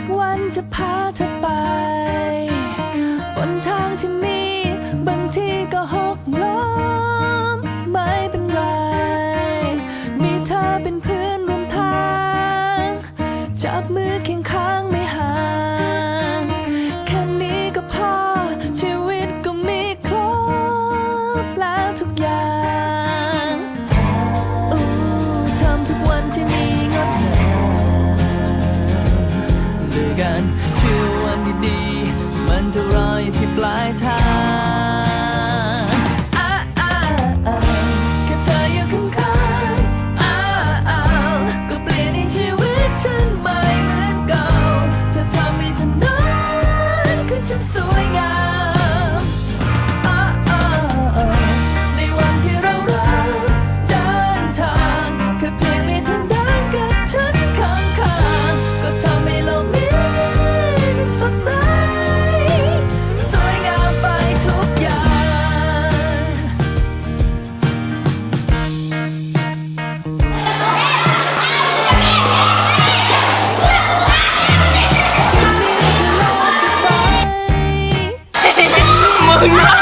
กวันจะพาเธอไป บนทางที่มีบางทีก็ so Thank you.